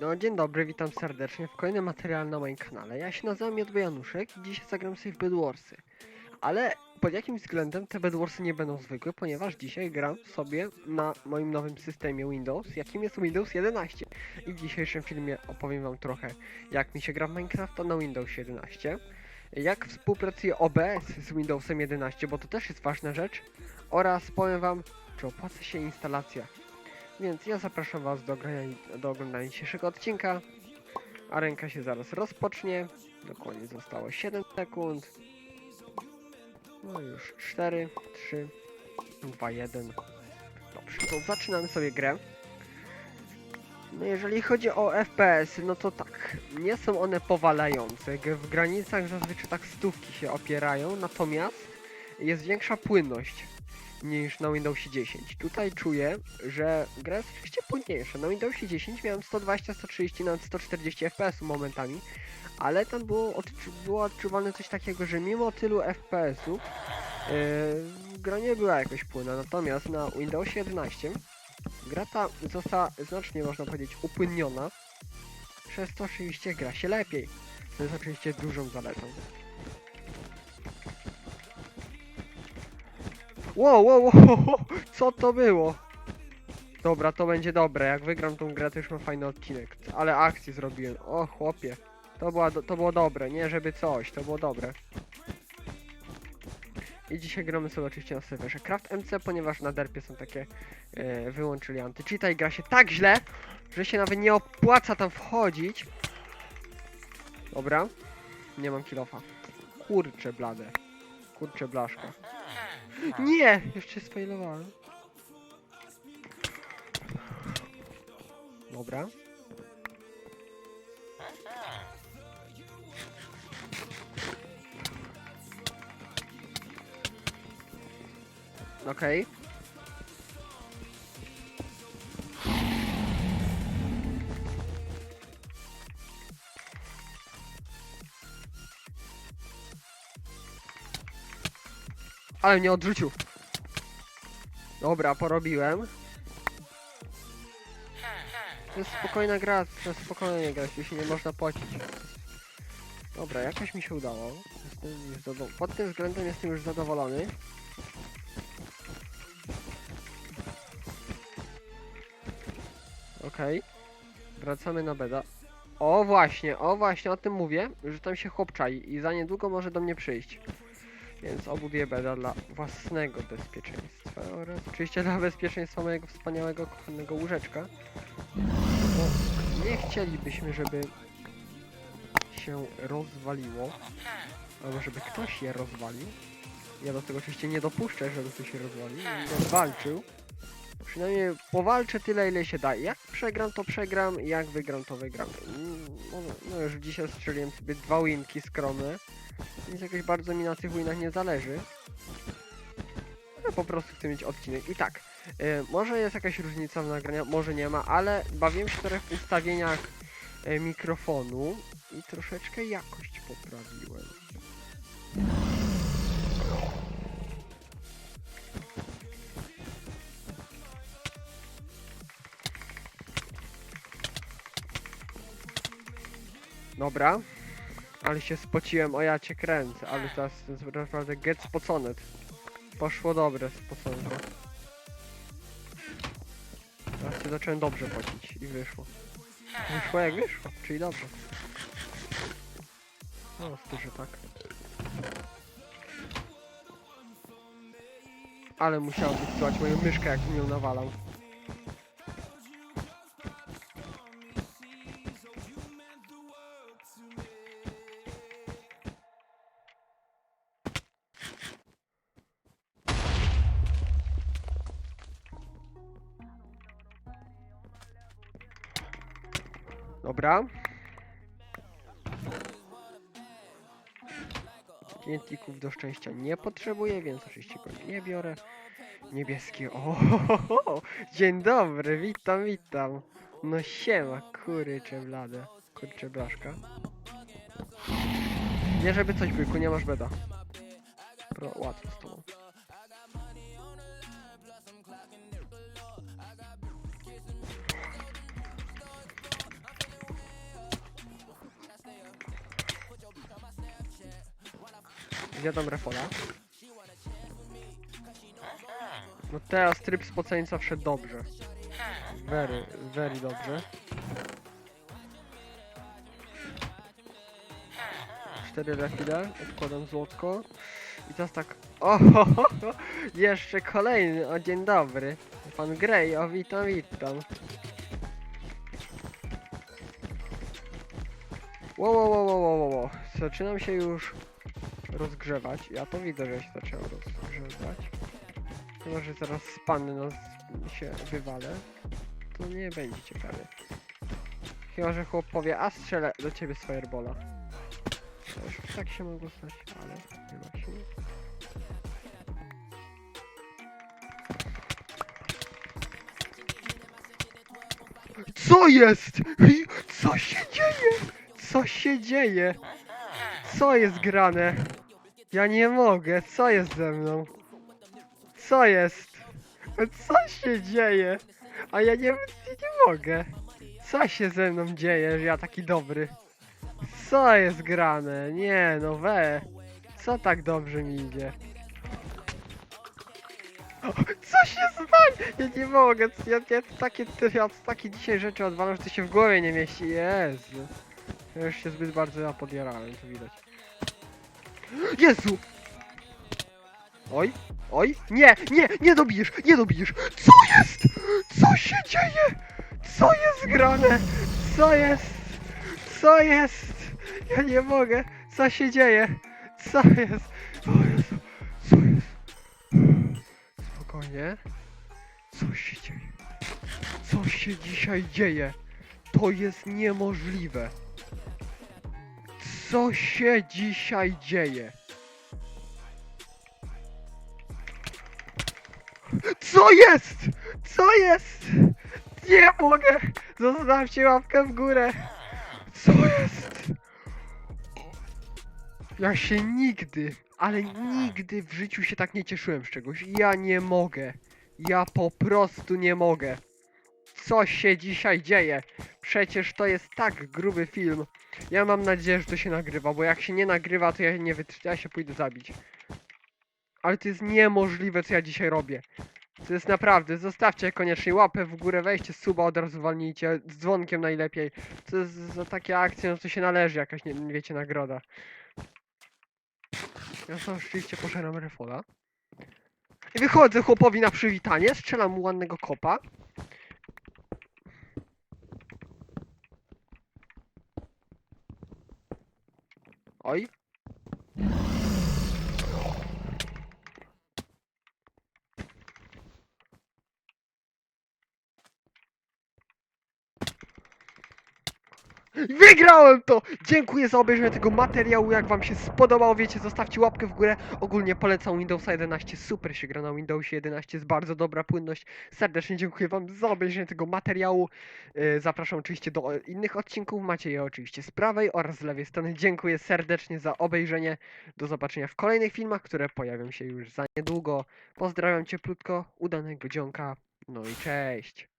No dzień dobry, witam serdecznie w kolejnym materiale na moim kanale. Ja się nazywam Jodwy Januszek i dzisiaj zagram sobie w Bedwarsy. Ale pod jakimś względem te Bedwarsy nie będą zwykłe, ponieważ dzisiaj gram sobie na moim nowym systemie Windows, jakim jest Windows 11. I w dzisiejszym filmie opowiem wam trochę jak mi się gra w Minecrafta na Windows 11, jak współpracuje OBS z Windowsem 11, bo to też jest ważna rzecz, oraz powiem wam, czy opłaca się instalacja więc ja zapraszam Was do, do oglądania dzisiejszego odcinka, a ręka się zaraz rozpocznie. Dokładnie zostało 7 sekund. No już 4, 3, 2, 1. Dobrze, to zaczynamy sobie grę. No jeżeli chodzi o FPS, no to tak, nie są one powalające. W granicach zazwyczaj tak stówki się opierają, natomiast jest większa płynność niż na Windowsie 10. Tutaj czuję, że gra jest oczywiście płynniejsza. Na Windowsie 10 miałem 120, 130, nawet 140 FPS momentami, ale tam było, odczu było odczuwalne coś takiego, że mimo tylu FPS-ów yy, gra nie była jakoś płynna. Natomiast na Windowsie 11 gra ta została znacznie, można powiedzieć, upłynniona, przez to oczywiście gra się lepiej. To jest oczywiście dużą zaletą. Wow, wow, wow, co to było? Dobra, to będzie dobre. Jak wygram tą grę, to już mam fajny odcinek. Ale akcji zrobiłem. O, chłopie. To, była, to było dobre, nie żeby coś, to było dobre. I dzisiaj gramy sobie oczywiście na serwerze Craft MC, ponieważ na derpie są takie e, wyłączyli anti-cheata i gra się tak źle, że się nawet nie opłaca tam wchodzić. Dobra. Nie mam kilofa. Kurcze blade. Kurcze blaszka. Nie! Jeszcze sfailowałem. Dobra. Okej. Ale mnie odrzucił. Dobra, porobiłem. To jest spokojna gra, to jest spokojnie grać, tu się nie można płacić. Dobra, jakoś mi się udało. Jestem już Pod tym względem jestem już zadowolony. Okej. Wracamy na beda. O właśnie, o właśnie, o tym mówię, że tam się chłop czai i za niedługo może do mnie przyjść. Więc obuduję beda dla własnego bezpieczeństwa oraz oczywiście dla bezpieczeństwa mojego wspaniałego, kochanego łóżeczka. Bo nie chcielibyśmy, żeby się rozwaliło, albo żeby ktoś je rozwalił. Ja do tego oczywiście nie dopuszczę, żeby ktoś się rozwalił, walczył. Przynajmniej powalczę tyle, ile się da. Jak przegram, to przegram, jak wygram, to wygram. No, no już dzisiaj strzeliłem sobie dwa winki skromne. Więc jakoś bardzo mi na tych winach nie zależy. Ja po prostu chcę mieć odcinek. I tak, e, może jest jakaś różnica w nagraniu, może nie ma, ale bawiłem się trochę w ustawieniach e, mikrofonu i troszeczkę jakość poprawiłem. Dobra. Ale się spociłem, o ja cię kręcę, ale teraz jest naprawdę get spoconet. Poszło dobre spoconko. Teraz się zacząłem dobrze pocić i wyszło. Wyszło jak wyszło, czyli dobrze. No, że tak. Ale musiał być słychać moją myszkę jak mi ją nawalał. Dobra. Klientików do szczęścia nie potrzebuję, więc oczywiście go nie biorę. Niebieski, o, dzień dobry, witam, witam. No siema, kurcze blade, kurcze blaszka. Nie żeby coś byku, nie masz beda. Pro, łatwo z tobą. Zjadam refola. No teraz tryb spoceńca wszedł dobrze. Very, very dobrze. Cztery refile, odkładam złotko. I teraz tak. O, ho, ho, ho, jeszcze kolejny, o dzień dobry. Pan Grey, o witam, witam. Wow, wow, wow, wow, wow, wow. Zaczynam się już rozgrzewać. Ja to widzę, że się zaczęło rozgrzewać. Chyba, że zaraz spanny nas się wywalę. To nie będzie ciekawie. Chyba, że chłop powie, a strzelę do ciebie z firebola. Też tak się mogło stać, ale chyba się nie. Co jest? Co się dzieje? Co się dzieje? Co jest grane? Ja nie mogę, co jest ze mną? Co jest? Co się dzieje? A ja nie, nie, mogę. Co się ze mną dzieje, że ja taki dobry? Co jest grane? Nie no we. Co tak dobrze mi idzie? Co się stanie? Ja nie mogę. Ja, ja takie, ja takie dzisiaj rzeczy odwalam, że to się w głowie nie mieści. Jezu. Ja już się zbyt bardzo ja podjarałem, to widać. Jezu! Oj, oj, nie, nie, nie dobijesz, nie dobijesz! Co jest? Co się dzieje? Co jest grane? Co jest? Co jest? Ja nie mogę. Co się dzieje? Co jest? O Jezu, co jest? Spokojnie. Co się dzieje? Co się dzisiaj dzieje? To jest niemożliwe. Co się dzisiaj dzieje? Co jest? Co jest? Nie mogę! Zostawcie łapkę w górę! Co jest? Ja się nigdy, ale nigdy w życiu się tak nie cieszyłem z czegoś. Ja nie mogę. Ja po prostu nie mogę. Co się dzisiaj dzieje? Przecież to jest tak gruby film. Ja mam nadzieję, że to się nagrywa, bo jak się nie nagrywa, to ja nie wytrzymam, ja się pójdę zabić. Ale to jest niemożliwe, co ja dzisiaj robię. To jest naprawdę, zostawcie koniecznie łapę w górę, weźcie suba, od razu walnijcie, z dzwonkiem najlepiej. To jest za takie akcje, no to się należy jakaś, nie, wiecie, nagroda. Ja sobie oczywiście pożeram refola. I wychodzę chłopowi na przywitanie, strzelam mu ładnego kopa. Oj. Wygrałem to! Dziękuję za obejrzenie tego materiału. Jak wam się spodobało, wiecie, zostawcie łapkę w górę. Ogólnie polecam Windowsa 11. Super się gra na Windowsie 11. Jest bardzo dobra płynność. Serdecznie dziękuję wam za obejrzenie tego materiału. Yy, Zapraszam oczywiście do e, innych odcinków. Macie je oczywiście z prawej oraz z lewej strony. Dziękuję serdecznie za obejrzenie. Do zobaczenia w kolejnych filmach, które pojawią się już za niedługo. Pozdrawiam cieplutko, udanego dzionka. No i cześć.